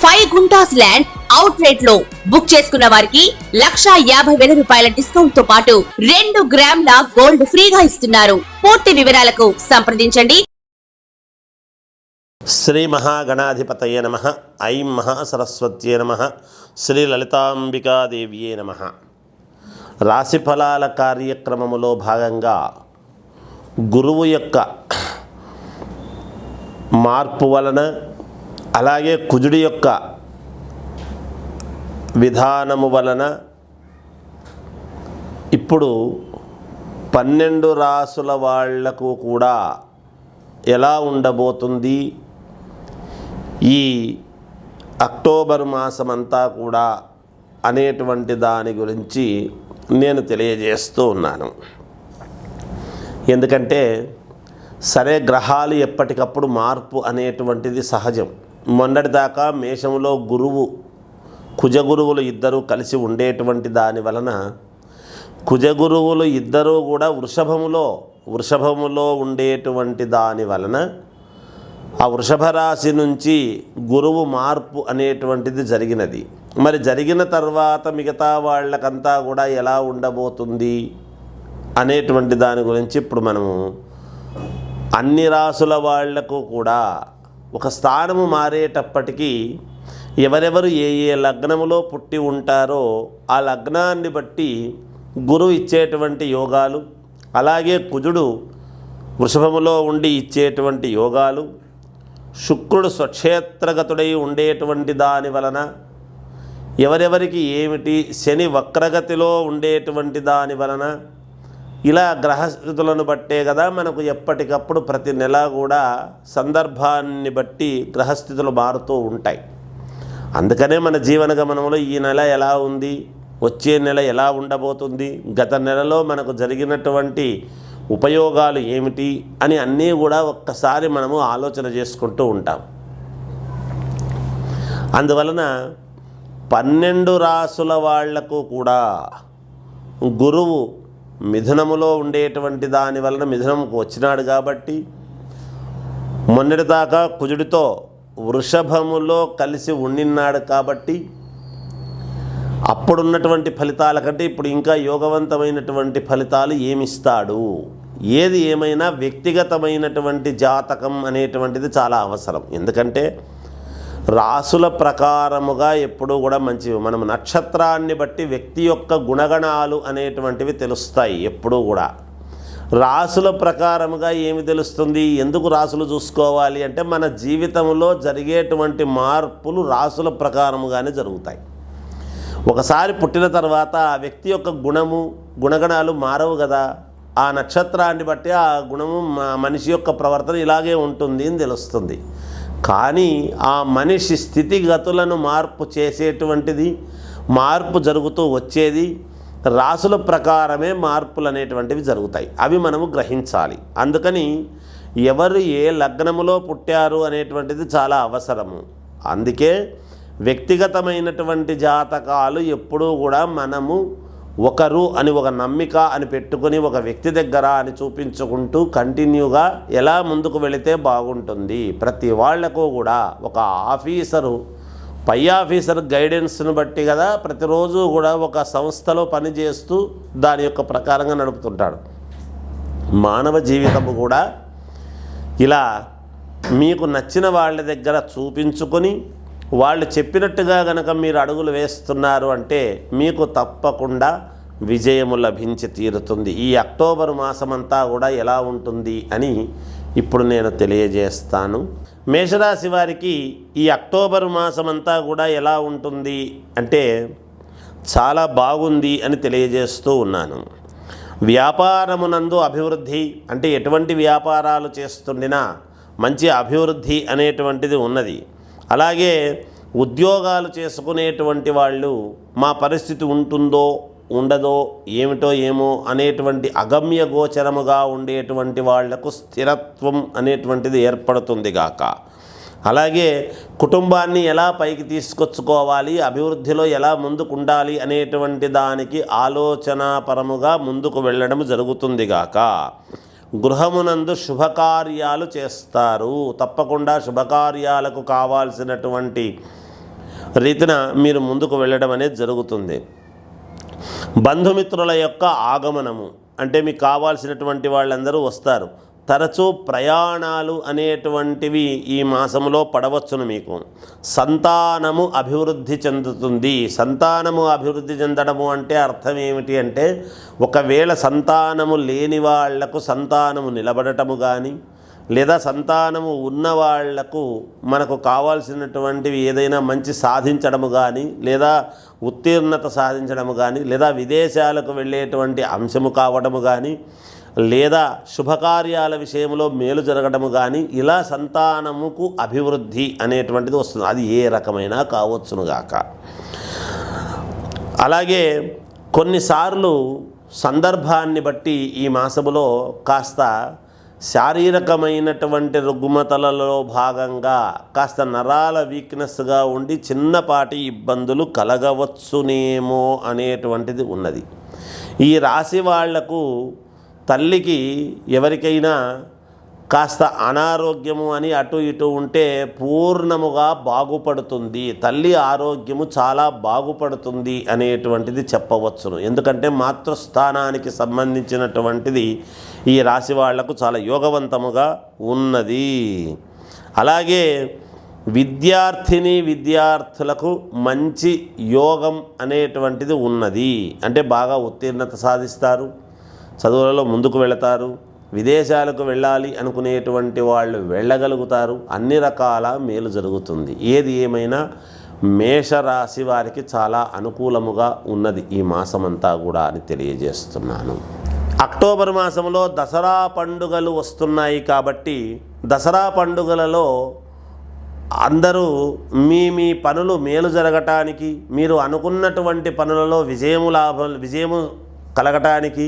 Five guntas land out రేట్లో book చేసుకున్న వారికి లక్షా యాభై వేల రూపాయల డిస్కౌంట్తో పాటు రెండు గ్రాముల గోల్డ్ ఫ్రీగా ఇస్తున్నారు. పూర్తి వివరాలకు సంప్రదించండి. శ్రీ మహాగణాధిపతయ నమ. ఐం మహాసరస్వత్యే నమ. శ్రీ లలితాంబికాదేవ్యే నమ. రాశిఫలాల కార్యక్రమములో భాగంగా గురువు యొక్క మార్పు వలన అలాగే కుజుడి యొక్క విధానము వలన ఇప్పుడు పన్నెండు రాసుల వాళ్ళకు కూడా ఎలా ఉండబోతుంది? ఈ అక్టోబర్ మాసమంతా కూడా అనేటువంటి దాని గురించి నేను తెలియజేస్తూ ఉన్నాను. ఎందుకంటే సరే గ్రహాలు ఎప్పటికప్పుడు మార్పు అనేటువంటిది సహజం. మొన్నటిదాకా మేషంలో గురువు కుజగురువులు ఇద్దరూ కలిసి ఉండేటువంటి దాని వలన కుజగురువులు ఇద్దరూ కూడా వృషభములో వృషభములో ఉండేటువంటి దాని వలన ఆ వృషభ రాశి నుంచి గురువు మార్పు అనేటువంటిది జరిగినది. మరి జరిగిన తర్వాత మిగతా వాళ్ళకంతా కూడా ఎలా ఉండబోతుంది అనేటువంటి దాని గురించి ఇప్పుడు మనము అన్ని రాసుల వాళ్ళకు కూడా ఒక స్థానము మారేటప్పటికీ ఎవరెవరు ఏ ఏ లగ్నములో పుట్టి ఉంటారో ఆ లగ్నాన్ని బట్టి గురువు ఇచ్చేటువంటి యోగాలు అలాగే కుజుడు వృషభములో ఉండి ఇచ్చేటువంటి యోగాలు శుక్రుడు స్వక్షేత్రగతుడై ఉండేటువంటి దాని వలన ఎవరెవరికి ఏమిటి శని వక్రగతిలో ఉండేటువంటి దాని వలన ఇలా గ్రహస్థితులను బట్టే కదా మనకు ఎప్పటికప్పుడు ప్రతి నెల కూడా సందర్భాన్ని బట్టి గ్రహస్థితులు మారుతూ ఉంటాయి. అందుకనే మన జీవన గమనంలో ఈ నెల ఎలా ఉంది వచ్చే నెల ఎలా ఉండబోతుంది గత నెలలో మనకు జరిగినటువంటి ఉపయోగాలు ఏమిటి అని అన్నీ కూడా ఒక్కసారి మనము ఆలోచన చేసుకుంటూ ఉంటాం. అందువలన పన్నెండు రాసుల వాళ్ళకు కూడా గురువు మిథునములో ఉండేటువంటి దాని వలన మిథునంకు వచ్చినాడు కాబట్టి మొన్నటిదాకా కుజుడితో వృషభములో కలిసి ఉండినాడు కాబట్టి అప్పుడున్నటువంటి ఫలితాల కంటే ఇప్పుడు ఇంకా యోగవంతమైనటువంటి ఫలితాలు ఏమిస్తాడు? ఏది ఏమైనా వ్యక్తిగతమైనటువంటి జాతకం అనేటువంటిది చాలా అవసరం. ఎందుకంటే రాసుల ప్రకారముగా ఎప్పుడూ కూడా మంచివి. మనం నక్షత్రాన్ని బట్టి వ్యక్తి యొక్క గుణగణాలు అనేటువంటివి తెలుస్తాయి ఎప్పుడూ కూడా. రాసుల ప్రకారముగా ఏమి తెలుస్తుంది? ఎందుకు రాసులు చూసుకోవాలి అంటే మన జీవితంలో జరిగేటువంటి మార్పులు రాసుల ప్రకారముగానే జరుగుతాయి. ఒకసారి పుట్టిన తర్వాత ఆ వ్యక్తి యొక్క గుణము గుణగణాలు మారవు కదా. ఆ నక్షత్రాన్ని బట్టి ఆ గుణము మ- మనిషి యొక్క ప్రవర్తన ఇలాగే ఉంటుంది అని తెలుస్తుంది. కానీ ఆ మనిషి స్థితిగతులను మార్పు చేసేటువంటిది మార్పు జరుగుతూ వచ్చేది రాసుల ప్రకారమే మార్పులు అనేటువంటివి జరుగుతాయి. అవి మనము గ్రహించాలి. అందుకని ఎవరు ఏ లగ్నములో పుట్టారు అనేటువంటిది చాలా అవసరము. అందుకే వ్యక్తిగతమైనటువంటి జాతకాలు ఎప్పుడూ కూడా మనము ఒకరు అని ఒక నమ్మిక అని పెట్టుకొని ఒక వ్యక్తి దగ్గర అని చూపించుకుంటూ కంటిన్యూగా ఎలా ముందుకు వెళితే బాగుంటుంది. ప్రతి వాళ్ళకు కూడా ఒక ఆఫీసరు పై ఆఫీసర్ గైడెన్స్ను బట్టి కదా ప్రతిరోజు కూడా ఒక సంస్థలో పనిచేస్తూ దాని యొక్క ప్రకారంగా నడుపుతుంటాడు. మానవ జీవితము కూడా ఇలా మీకు నచ్చిన వాళ్ళ దగ్గర చూపించుకొని వాళ్ళు చెప్పినట్టుగా గనక మీరు అడుగులు వేస్తున్నారు అంటే మీకు తప్పకుండా విజయము లభించి తీరుతుంది. ఈ అక్టోబర్ మాసమంతా కూడా ఎలా ఉంటుంది అని ఇప్పుడు నేను తెలియజేస్తాను. మేషరాశి వారికి ఈ అక్టోబర్ మాసమంతా కూడా ఎలా ఉంటుంది అంటే చాలా బాగుంది అని తెలియజేస్తూ ఉన్నాను. వ్యాపారమునందు అభివృద్ధి అంటే ఎటువంటి వ్యాపారాలు చేస్తుండినా మంచి అభివృద్ధి అనేటువంటిది ఉన్నది. అలాగే ఉద్యోగాలు చేసుకునేటువంటి వాళ్ళు మా పరిస్థితి ఉంటుందో ఉండదో ఏమిటో ఏమో అనేటువంటి అగమ్య గోచరముగా ఉండేటువంటి వాళ్ళకు స్థిరత్వం అనేటువంటిది ఏర్పడుతుంది గాక. అలాగే కుటుంబాన్ని ఎలా పైకి తీసుకొచ్చుకోవాలి అభివృద్ధిలో ఎలా ముందుకు ఉండాలి అనేటువంటి దానికి ఆలోచనాపరముగా ముందుకు వెళ్ళడం జరుగుతుంది గాక. గృహమునందు శుభకార్యాలు చేస్తారు. తప్పకుండా శుభకార్యాలకు కావాల్సినటువంటి రీతిన మీరు ముందుకు వెళ్ళడం అనేది జరుగుతుంది. బంధుమిత్రుల యొక్క ఆగమనము అంటే మీకు కావాల్సినటువంటి వాళ్ళందరూ వస్తారు. తరచూ ప్రయాణాలు అనేటువంటివి ఈ మాసంలో పడవచ్చును మీకు. సంతానము అభివృద్ధి చెందుతుంది. సంతానము అభివృద్ధి చెందడము అంటే అర్థం ఏమిటి అంటే ఒకవేళ సంతానము లేని వాళ్ళకు సంతానము నిలబడటము కానీ లేదా సంతానము ఉన్నవాళ్ళకు మనకు కావాల్సినటువంటివి ఏదైనా మంచి సాధించడము కానీ లేదా ఉత్తీర్ణత సాధించడము కానీ లేదా విదేశాలకు వెళ్ళేటువంటి అంశము కావడము కానీ లేదా శుభకార్యాల విషయంలో మేలు జరగడము కానీ ఇలా సంతానముకు అభివృద్ధి అనేటువంటిది వస్తుంది. అది ఏ రకమైనా కావచ్చునుగాక అలాగే కొన్నిసార్లు సందర్భాన్ని బట్టి ఈ మాసములో కాస్త శారీరకమైనటువంటి రుగ్మతలలో భాగంగా కాస్త నరాల వీక్నెస్గా ఉండి చిన్నపాటి ఇబ్బందులు కలగవచ్చునేమో అనేటువంటిది ఉన్నది. ఈ రాశి వాళ్ళకు తల్లికి ఎవరికైనా కాస్త అనారోగ్యము అని అటు ఇటు ఉంటే పూర్ణముగా బాగుపడుతుంది. తల్లి ఆరోగ్యము చాలా బాగుపడుతుంది అనేటువంటిది చెప్పవచ్చును. ఎందుకంటే మాతృస్థానానికి సంబంధించినటువంటిది ఈ రాశి వాళ్ళకు చాలా యోగవంతముగా ఉన్నది. అలాగే విద్యార్థిని విద్యార్థులకు మంచి యోగం అనేటువంటిది ఉన్నది. అంటే బాగా ఉత్తీర్ణత సాధిస్తారు. చదువులలో ముందుకు వెళతారు విదేశాలకు వెళ్ళాలి అనుకునేటువంటి వాళ్ళు వెళ్ళగలుగుతారు. అన్ని రకాల మేలు జరుగుతుంది. ఏది ఏమైనా మేషరాశి వారికి చాలా అనుకూలముగా ఉన్నది ఈ మాసమంతా కూడా అని తెలియజేస్తున్నాను. అక్టోబర్ మాసంలో దసరా పండుగలు వస్తున్నాయి కాబట్టి దసరా పండుగలలో అందరూ మీ మీ పనులు మేలు జరగటానికి మీరు అనుకున్నటువంటి పనులలో విజయము లాభం విజయము కలగటానికి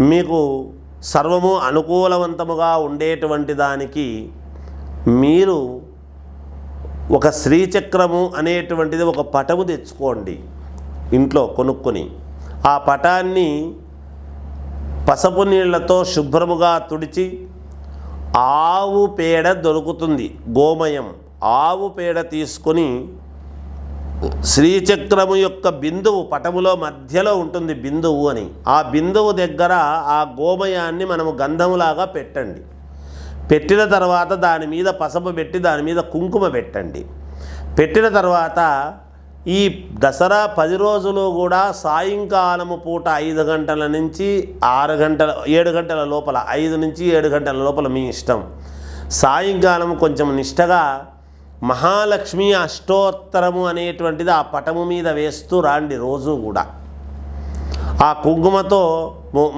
మీకు సర్వము అనుకూలవంతముగా ఉండేటువంటి దానికి మీరు ఒక శ్రీచక్రము అనేటువంటిది ఒక పటము తెచ్చుకోండి ఇంట్లో కొనుక్కొని. ఆ పటాన్ని పసుపు నీళ్ళతో శుభ్రముగా తుడిచి ఆవు పేడ దొరుకుతుంది. గోమయం ఆవు పేడ తీసుకొని శ్రీచక్రము యొక్క బిందువు పటములో మధ్యలో ఉంటుంది బిందువు అని. ఆ బిందువు దగ్గర ఆ గోమయాన్ని మనము గంధములాగా పెట్టండి. పెట్టిన తర్వాత దాని మీద పసపు పెట్టి దాని మీద కుంకుమ పెట్టండి. పెట్టిన తర్వాత ఈ దసరా పది రోజులు కూడా సాయంకాలము పూట ఐదు గంటల నుంచి ఆరు గంటల ఏడు గంటల లోపల ఐదు నుంచి ఏడు గంటల లోపల మీ ఇష్టం. సాయంకాలం కొంచెం నిష్టగా మహాలక్ష్మి అష్టోత్తరము అనేటువంటిది ఆ పటము మీద వేస్తూ రాండి రోజు కూడా. ఆ కుంకుమతో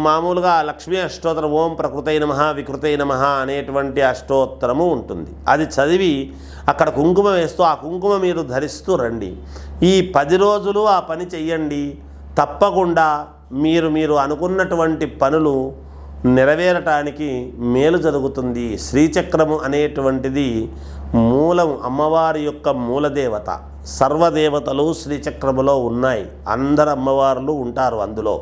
మామూలుగా లక్ష్మీ అష్టోత్తరం ఓం ప్రకృతై నమ వికృతై నమ అనేటువంటి అష్టోత్తరము ఉంటుంది. అది చదివి అక్కడ కుంకుమ వేస్తూ ఆ కుంకుమ మీరు ధరిస్తూ రండి. ఈ పది రోజులు ఆ పని చెయ్యండి. తప్పకుండా మీరు మీరు అనుకున్నటువంటి పనులు నెరవేరటానికి మేలు జరుగుతుంది. శ్రీచక్రము అనేటువంటిది మూలం అమ్మవారి యొక్క మూలదేవత. సర్వదేవతలు శ్రీచక్రములో ఉన్నాయి. అందరు అమ్మవార్లు ఉంటారు అందులో.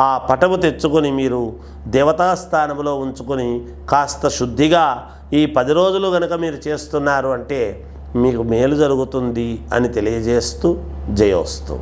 ఆ పటము తెచ్చుకొని మీరు దేవతాస్థానంలో ఉంచుకొని కాస్త శుద్ధిగా ఈ పది రోజులు కనుక మీరు చేస్తున్నారు అంటే మీకు మేలు జరుగుతుంది అని తెలియజేస్తూ జయోస్తు.